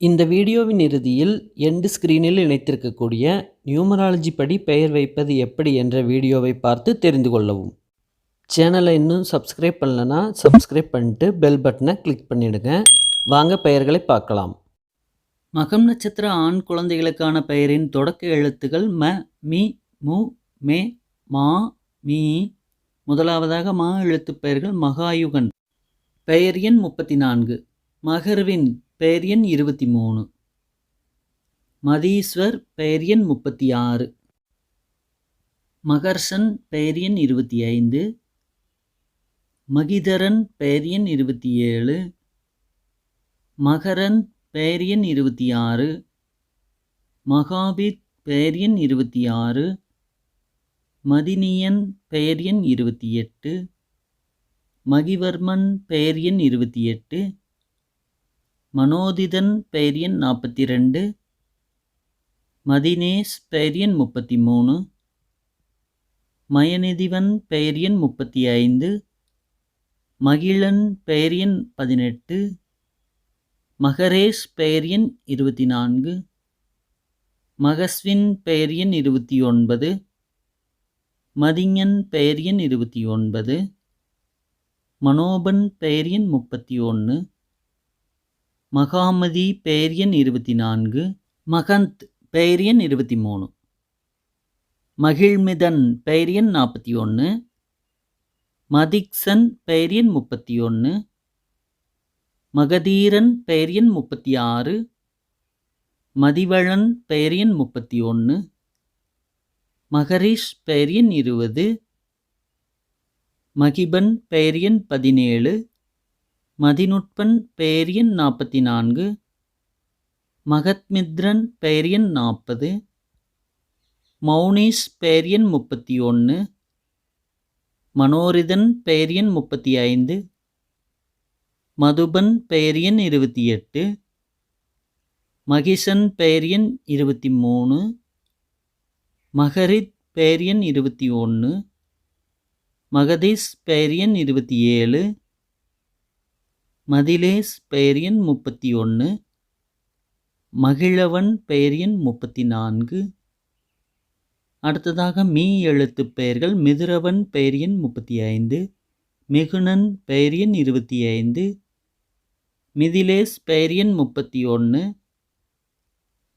இந்த வீடியோவின் இறுதியில் எண்டு ஸ்க்ரீனில் இணைத்திருக்கக்கூடிய நியூமராலஜி படி பெயர் வைப்பது எப்படி என்ற வீடியோவை பார்த்து தெரிந்து கொள்ளவும். சேனலை இன்னும் சப்ஸ்கிரைப் பண்ணலனா சப்ஸ்கிரைப் பண்ணிட்டு பெல் பட்டனை கிளிக் பண்ணிவிடுங்க வாங்க பெயர்களை பார்க்கலாம். மகம் நட்சத்திர ஆண் குழந்தைகளுக்கான பெயரின் தொடக்க எழுத்துக்கள் ம மி மு மே மா மீ. முதலாவதாக மா எழுத்துப் பெயர்கள் மகாயுகன். பெயர் எண் முப்பத்தி நான்கு. மகர்வின் பெயர் எண் இருபத்தி மூணு மதீஸ்வர் பெயர் எண் முப்பத்தி ஆறு மகர்ஷன் பெயர் எண் இருபத்தி ஐந்து மகிதரன் பெயர் எண் இருபத்தி ஏழு மகரன் பெயர் எண் இருபத்தி ஆறு மகாபித் பெயர் எண் இருபத்தி ஆறு மதினியன் பெயர் எண் இருபத்தி எட்டு மகிவர்மன் பெயர் எண் இருபத்தி எட்டு மனோதிதன் பெயர் எண் நாற்பத்தி ரெண்டு மதினேஷ் பெயர் எண் முப்பத்தி மூணு மயநிதிவன் பெயர் எண் முப்பத்தி ஐந்து மகிழன் பெயர் எண் பதினெட்டு மகரேஷ் பெயர் எண் இருபத்தி நான்கு மகஸ்வின் பெயர் எண் இருபத்தி ஒன்பது மதிஞன் பெயர் எண் இருபத்தி ஒன்பது மனோபன் பெயர் எண் முப்பத்தி ஒன்று மகாமதி பெயர் எண் இருபத்தி நான்கு மகந்த் பெயர் எண் இருபத்தி மூணு மகிழ்மிதன் பெயர் எண் நாற்பத்தி ஒன்று மதிக்சன் பெயர் எண் முப்பத்தி ஒன்று மகதீரன் பெயர் எண் முப்பத்தி ஆறு மதிவழன் பெயர் எண் முப்பத்தி ஒன்று மகரிஷ் பெயர் எண் இருபது மகிபன் பெயர் எண் பதினேழு மதிநுட்பன் பெயர் எண் நாற்பத்தி நான்கு. மகத்மித்ரன் பெயர் எண் நாற்பது. மௌனீஸ் பெயர் எண் முப்பத்தி ஒன்று மனோரிதன் பெயர் எண் முப்பத்தி ஐந்து. மதுபன் பெயர் எண் இருபத்தி எட்டு. மகிஷன் பெயர் எண் இருபத்தி மூணு. மகரித் பெயர் எண் இருபத்தி ஒன்று மகதீஷ் பெயர் எண் இருபத்தி ஏழு. மதிலேஷ் பெயர் எண் முப்பத்தி ஒன்று மகிழவன் பெயர் எண் முப்பத்தி நான்கு. அடுத்ததாக மீ எழுத்துப் பெயர்கள் மிதுரவன் பெயர் எண் முப்பத்தி ஐந்து மிகுணன் பெயர் எண் இருபத்தி ஐந்து மிதிலேஷ் பெயர் எண் முப்பத்தி ஒன்று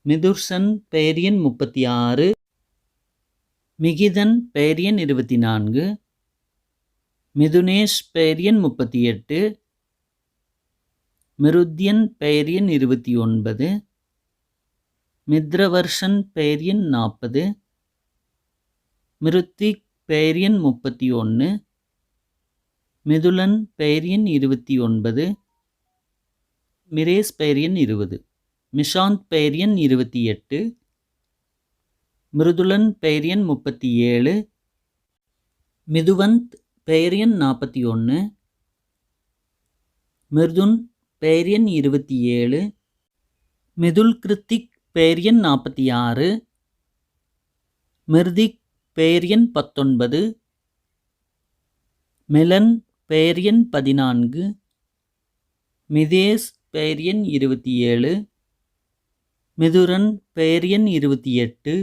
மிதுர்சன் பெயர் எண் முப்பத்தி ஆறு மிகிதன் பெயர் எண் இருபத்தி நான்கு மிதுனேஷ் பெயர் எண் முப்பத்தி எட்டு மிருத்யன் பெயர் எண் இருபத்தி ஒன்பது மித்ரவர்ஷன் பெயர் எண் நாற்பது மிருத்திக் பெயர் எண் முப்பத்தி ஒன்று மிதுலன் பெயர் எண் இருபத்தி ஒன்பது மிரேஸ் பெயர் எண் இருபது மிஷாந்த் பெயர் எண் இருபத்தி எட்டு மிருதுலன் பெயர் எண் முப்பத்தி ஏழு மிதுவந்த் பெயர் எண் நாற்பத்தி ஒன்று மிர்துன் பேரியன் எண் இருபத்தி ஏழு மிதுல் கிருத்திக் பெயர் எண் நாற்பத்தி ஆறு மிர்திக் பேரியன் எண் பத்தொன்பது மிலன் பேரியன் எண் பதினான்கு மிதேஷ் பெயர் எண் இருபத்தி ஏழு மிதுரன் பெயர் எண் இருபத்தி எட்டு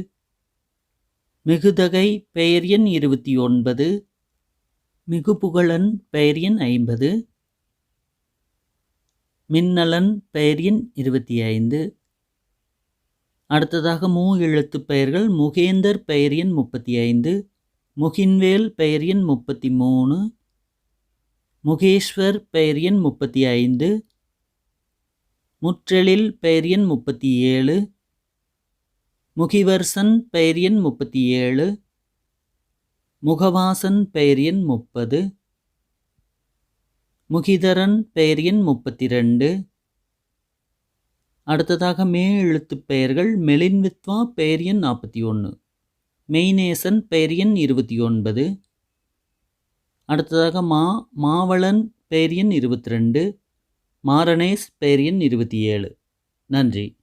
மிகுதகை பெயர் எண் இருபத்தி ஒன்பது மிகுபுகழன் பெயர் எண் ஐம்பது மின்னலன் பெயர் எண் இருபத்தி ஐந்து. அடுத்ததாக மூ எழுத்து பெயர்கள் முகேந்தர் பெயர் எண் முப்பத்தி ஐந்து முகின்வேல் பெயர் எண் முப்பத்தி மூணு முகேஸ்வர் பெயர் எண் முப்பத்தி ஐந்து முற்றெழில் பெயர் எண் முப்பத்தி ஏழு முகிவர்சன் பெயர் எண் முப்பத்தி ஏழு முகவாசன் பெயர் எண் முப்பது. முகிதரன் பெயர் எண் முப்பத்தி ரெண்டு அடுத்ததாக மே எழுத்துப் பெயர்கள் மெலின்வித்வா பெயர் எண் நாற்பத்தி ஒன்று. மெய்நேசன் பெயர் எண் இருபத்தி ஒன்பது. அடுத்ததாக மா மாவளன் பெயர் எண் இருபத்தி ரெண்டு மாரணேஷ் பெயர் எண் இருபத்தி ஏழு. நன்றி.